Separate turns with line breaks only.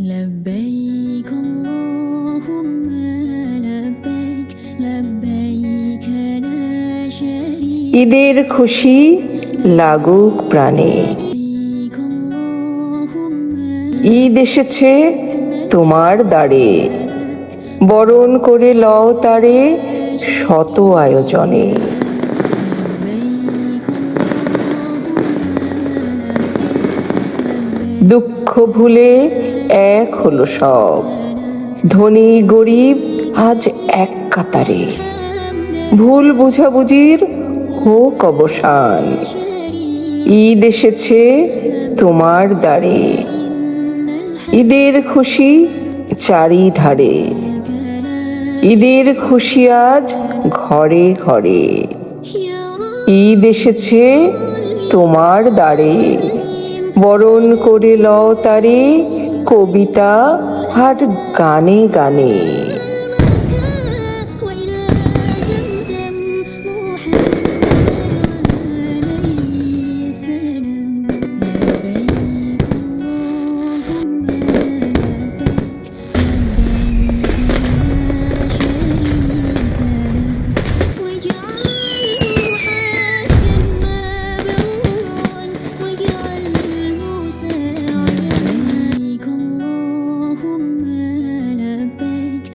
لبيك اللهم لبيك لبيك لا شريك
ঈদের খুশি লাগুক প্রাণে
لبيك اللهم
ঈদ এসেছে তোমার দ্বারে বরণ করে লও তারে শত আয়োজনে দুঃখ ভুলে এক হলো সব। ধনী গরিব আজ এক কাতারে। ভুল বুঝাবুঝির হোক অবসান। ঈদ এসেছে তোমার দ্বারে। ঈদের খুশি চারিধারে। ঈদের খুশি আজ ঘরে ঘরে। ঈদ এসেছে তোমার দ্বারে। বরণ করে লও তারে কবিতা আর গানে গানে।